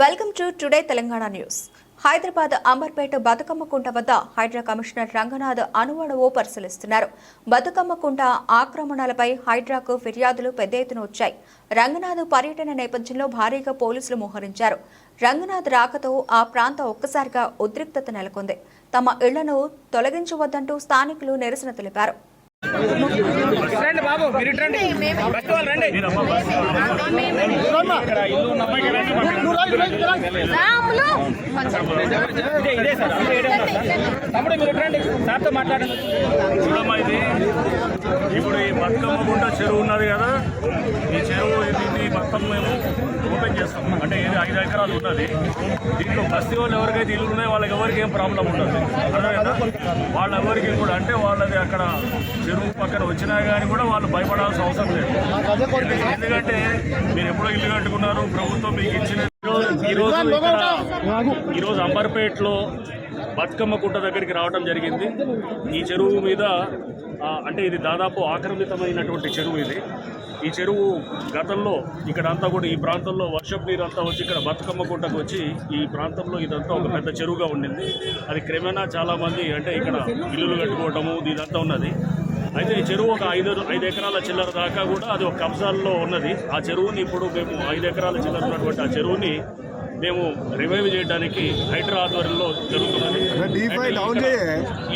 Welcome to today Telangana news. Hyderabad Amberpet Bathukamma Kunta వద్ద Hydraa commissioner Ranganath అనువడవో పరిశీలిస్తున్నారు. బతుకమ్మ కుంట ఆక్రమణలపై హైడ్రాకు ఫిర్యాదులు పెద్ద ఎత్తున వచ్చాయి. రంగనాథ్ పర్యటన నేపథ్యంలో భారీగా పోలీసులు మోహరించారు. రంగనాథ్ రాకతో ఆ ప్రాంతం ఒక్కసారిగా ఉద్రిక్తత నెలకొంది. తమ ఇళ్ళను తొలగించవద్దంటూ స్థానికులు నిరసన తెలిపారు. రండి బాబు మీరు రండి. ఫస్ట్ వాళ్ళు రండి. ఇదే సార్ సార్. తమ్ముడు మీరు రండి. సార్తో మాట్లాడండి. చూడమ్మా ఇది. ఇప్పుడు ఈ బతుకమ్మ గుంట చెరువు ఉన్నది కదా. మొత్తం మేము ఓపెన్ చేస్తాం. అంటే ఏది ఐదు ఎకరాలు ఉన్నది. దీంట్లో బస్తీ వాళ్ళు ఎవరికైతే ఇల్లు ఉన్నాయో వాళ్ళకి ఎవరికి ఏం ప్రాబ్లం ఉండదు. అర్థమైందా? వాళ్ళ ఎవరికి కూడా అంటే వాళ్ళది అక్కడ చెరువు పక్కన వచ్చినా కానీ కూడా వాళ్ళు భయపడాల్సిన అవసరం లేదు. ఎందుకంటే మీరు ఎప్పుడో ఇల్లు కట్టుకున్నారు ప్రభుత్వం మీకు ఇచ్చిన ఈ రోజు ఇక్కడ ఈరోజు అంబర్పేటలో బతుకమ్మ కుట్ట దగ్గరికి రావడం జరిగింది. ఈ చెరువు మీద అంటే ఇది దాదాపు ఆక్రమితమైనటువంటి చెరువు ఇది. ఈ చెరువు గతంలో ఇక్కడ అంతా కూడా ఈ ప్రాంతంలో వర్షపు నీరు అంతా వచ్చి ఇక్కడ బతుకమ్మ కుంటకు వచ్చి ఈ ప్రాంతంలో ఇదంతా ఒక పెద్ద చెరువుగా ఉండింది. అది క్రమేణా చాలామంది అంటే ఇక్కడ ఇల్లులు కట్టుకోవటము ఇదంతా ఉన్నది. అయితే ఈ చెరువు ఒక ఐదు ఐదు ఎకరాల చిల్లర దాకా కూడా అది ఒక కబ్జాల్లో ఉన్నది. ఆ చెరువుని ఇప్పుడు మేము ఐదు ఎకరాల చిల్లర ఉన్నటువంటి ఆ చెరువుని మేము రివైవ్ చేయడానికి హైడ్రా ఆధ్వర్యంలో జరుగుతున్నది.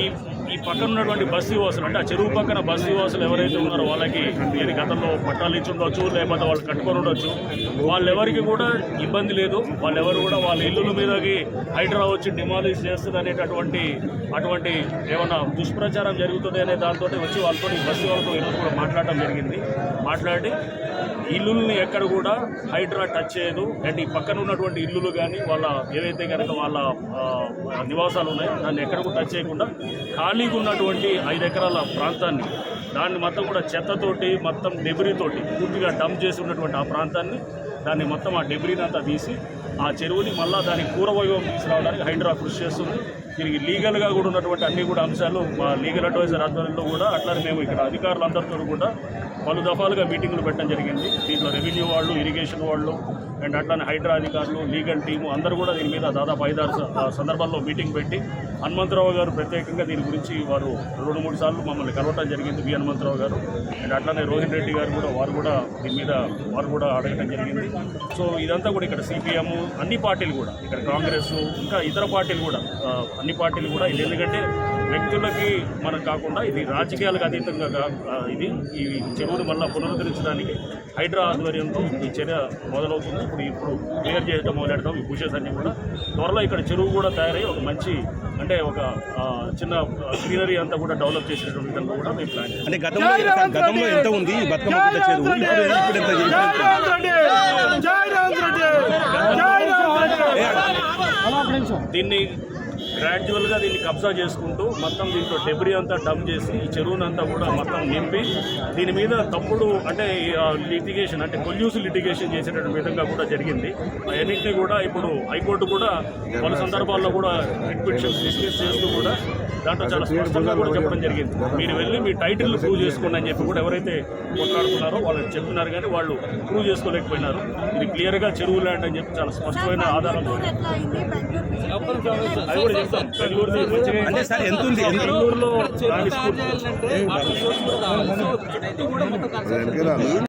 ఈ ఈ పక్కన ఉన్నటువంటి బస్ నివాసులు అంటే ఆ చెరువు పక్కన బస్ నివాసులు ఎవరైతే ఉన్నారో వాళ్ళకి దీని గతంలో పట్టాలు ఇచ్చి ఉండొచ్చు లేకపోతే వాళ్ళు కట్టుకొని ఉండొచ్చు. వాళ్ళెవరికి కూడా ఇబ్బంది లేదు. వాళ్ళెవరు కూడా వాళ్ళ ఇల్లుల మీదకి హైడ్రా వచ్చి డిమాలిష్ చేస్తుంది అనేటటువంటి అటువంటి ఏమైనా దుష్ప్రచారం జరుగుతుంది అనే దాంతో వచ్చి వాళ్ళతో బస్సు వాళ్ళతో ఈరోజు కూడా మాట్లాడడం జరిగింది. మాట్లాడి ఇల్లుల్ని ఎక్కడ కూడా హైడ్రా టచ్ చేయదు. అండ్ ఈ పక్కన ఉన్నటువంటి ఇల్లులు కానీ వాళ్ళ ఏవైతే కనుక వాళ్ళ నివాసాలు ఉన్నాయో దాన్ని ఎక్కడ కూడా టచ్ చేయకుండా ఖాళీగా ఉన్నటువంటి ఐదు ఎకరాల ప్రాంతాన్ని దాన్ని మొత్తం కూడా చెత్తతోటి మొత్తం డెబ్రీతోటి పూర్తిగా డంప్ చేసి ఉన్నటువంటి ఆ ప్రాంతాన్ని దాన్ని మొత్తం ఆ డెబ్రీని అంతా తీసి ఆ చెరువుని మళ్ళా దాని పూర్వవైభవం తీసుకురావడానికి హైడ్రా కృషి చేస్తుంది. దీనికి లీగల్గా కూడా ఉన్నటువంటి అన్ని కూడా అంశాలు మా లీగల్ అడ్వైజర్ ఆధ్వర్యంలో కూడా అట్లానే మేము ఇక్కడ అధికారులందరితో కూడా పలు దఫాలుగా మీటింగులు పెట్టడం జరిగింది. దీంట్లో రెవెన్యూ వాళ్ళు ఇరిగేషన్ వాళ్ళు అండ్ అట్లానే హైడ్రా అధికారులు లీగల్ టీము అందరూ కూడా దీని మీద దాదాపు ఐదారు సందర్భాల్లో మీటింగ్ పెట్టి హనుమంతరావు గారు ప్రత్యేకంగా దీని గురించి వారు రెండు మూడు సార్లు మమ్మల్ని కలవటం జరిగింది వి హనుమంతరావు గారు. అండ్ అట్లానే రోహిత్ రెడ్డి గారు కూడా వారు కూడా దీని మీద వారు కూడా అడగటం జరిగింది. సో ఇదంతా కూడా ఇక్కడ సిపిఎం అన్ని పార్టీలు కూడా ఇక్కడ కాంగ్రెస్ ఇంకా ఇతర పార్టీలు కూడా అన్ని పార్టీలు కూడా ఇది. ఎందుకంటే వ్యక్తులకి మనం కాకుండా ఇది రాజకీయాలకు అతీతంగా ఇది ఈ చెరువుని మళ్ళీ పునరుద్ధరించడానికి హైడ్రా ఆధ్వర్యంతో ఈ చర్య మొదలవుతుంది. ఇప్పుడు ఇప్పుడు క్లియర్ చేయడం మొదలెడతాం. ఈ బుషెస్ అన్ని కూడా త్వరలో ఇక్కడ చెరువు కూడా తయారై ఒక మంచి అంటే ఒక చిన్న గ్రీనరీ అంతా కూడా డెవలప్ చేసేటువంటి విధంగా కూడా మేము ప్లాన్ చేస్తాం. అంటే గతంలో ఎంత ఉంది? దీన్ని గ్రాడ్యువల్గా దీన్ని కబ్జా చేసుకుంటూ మొత్తం దీంట్లో డెబ్రీ అంతా డంప్ చేసి ఈ చెరువునంతా కూడా మొత్తం నింపి దీని మీద తప్పుడు అంటే లిటిగేషన్ అంటే కొల్యూస్ లిటిగేషన్ చేసేటటువంటి విధంగా కూడా జరిగింది. అవన్నింటినీ కూడా ఇప్పుడు హైకోర్టు కూడా పలు సందర్భాల్లో కూడా పిటిషన్స్ డిస్మిస్ చేస్తూ కూడా దాంట్లో చాలా స్పష్టంగా కూడా చెప్పడం జరిగింది. మీరు వెళ్ళి మీ టైటిల్ ప్రూవ్ చేసుకోండి అని చెప్పి కూడా ఎవరైతే కొట్లాడుతున్నారో వాళ్ళని చెప్పినారు కానీ వాళ్ళు ప్రూవ్ చేసుకోలేకపోయినారు. ఇది క్లియర్గా చెరువు ల్యాండ్ అని చెప్పి చాలా స్పష్టమైన ఆధారంతో అది కూడా అంటే సార్ ఎంత ఉంది? ఎంత.